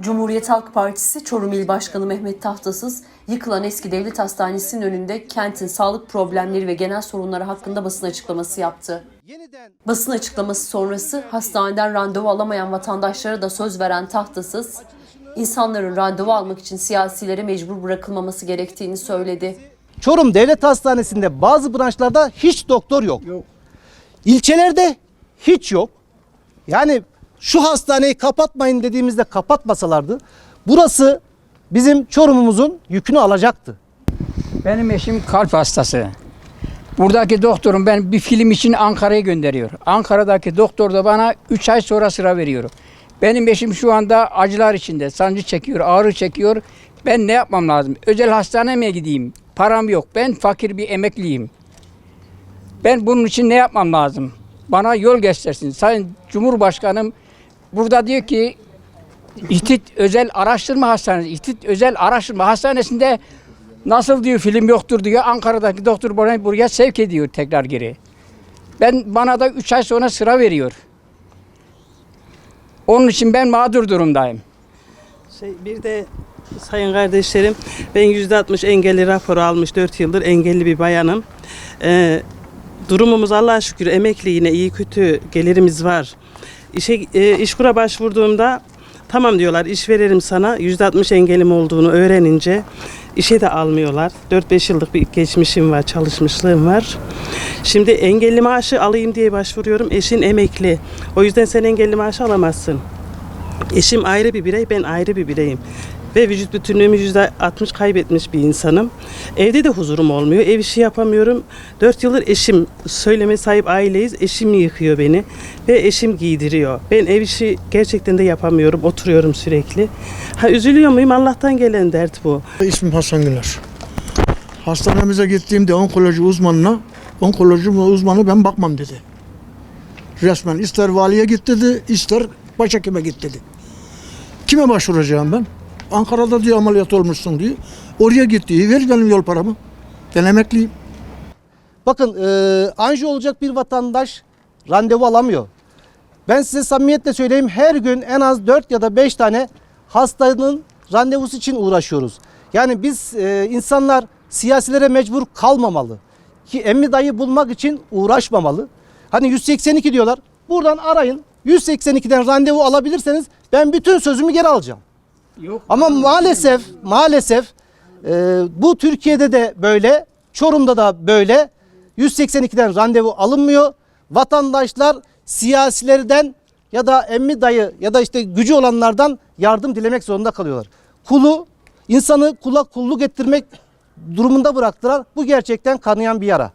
Cumhuriyet Halk Partisi Çorum İl Başkanı Mehmet Tahtasız, yıkılan eski devlet hastanesinin önünde kentin sağlık problemleri ve genel sorunları hakkında basın açıklaması yaptı. Basın açıklaması sonrası hastaneden randevu alamayan vatandaşlara da söz veren Tahtasız, insanların randevu almak için siyasilere mecbur bırakılmaması gerektiğini söyledi. Çorum Devlet Hastanesi'nde bazı branşlarda hiç doktor yok. İlçelerde hiç yok. Yani şu hastaneyi kapatmayın dediğimizde kapatmasalardı burası bizim Çorum'umuzun yükünü alacaktı. Benim eşim kalp hastası. Buradaki doktorum ben bir film için Ankara'ya gönderiyor. Ankara'daki doktor da bana 3 ay sonra sıra veriyor. Benim eşim şu anda acılar içinde. Sancı çekiyor, ağrı çekiyor. Ben ne yapmam lazım? Özel hastaneye mi gideyim? Param yok. Ben fakir bir emekliyim. Ben bunun için ne yapmam lazım? Bana yol göstersin. Sayın Cumhurbaşkanım burada diyor ki İhtit Özel Araştırma Hastanesi, İhtit Özel Araştırma Hastanesi'nde nasıl diyor film yoktur diyor. Ankara'daki doktor bana buraya sevk ediyor tekrar geri. Ben bana da 3 ay sonra sıra veriyor. Onun için ben mağdur durumdayım. Şey, bir de sayın kardeşlerim ben %60 engelli raporu almış 4 yıldır engelli bir bayanım. Ee, durumumuz Allah'a şükür emekli yine iyi kötü gelirimiz var. İşe e, işkura başvurduğumda tamam diyorlar iş veririm sana %60 engelim olduğunu öğrenince işe de almıyorlar. 4-5 yıllık bir geçmişim var, çalışmışlığım var. Şimdi engelli maaşı alayım diye başvuruyorum. Eşin emekli. O yüzden sen engelli maaşı alamazsın. Eşim ayrı bir birey, ben ayrı bir bireyim. Ve vücut bütünlüğümü yüzde 60 kaybetmiş bir insanım. Evde de huzurum olmuyor. Ev işi yapamıyorum. 4 yıldır eşim, söyleme sahip aileyiz. Eşim yıkıyor beni. Ve eşim giydiriyor. Ben ev işi gerçekten de yapamıyorum. Oturuyorum sürekli. Ha üzülüyor muyum? Allah'tan gelen dert bu. İsmim Hasan Güler. Hastanemize gittiğimde onkoloji uzmanına, onkoloji uzmanı ben bakmam dedi. Resmen ister valiye git dedi, ister başhekime git dedi. Kime başvuracağım ben? Ankara'da diyor ameliyat olmuşsun diyor. Oraya git diyor. Ver benim yol paramı. Ben emekliyim. Bakın e, anji olacak bir vatandaş randevu alamıyor. Ben size samimiyetle söyleyeyim her gün en az 4 ya da 5 tane hastanın randevusu için uğraşıyoruz. Yani biz e, insanlar siyasilere mecbur kalmamalı. Ki emmi dayı bulmak için uğraşmamalı. Hani 182 diyorlar. Buradan arayın. 182'den randevu alabilirseniz ben bütün sözümü geri alacağım. Yok. Ama maalesef maalesef e, bu Türkiye'de de böyle, Çorum'da da böyle 182'den randevu alınmıyor. Vatandaşlar siyasilerden ya da emmi dayı ya da işte gücü olanlardan yardım dilemek zorunda kalıyorlar. Kulu insanı kula kulluk ettirmek durumunda bıraktılar. Bu gerçekten kanayan bir yara.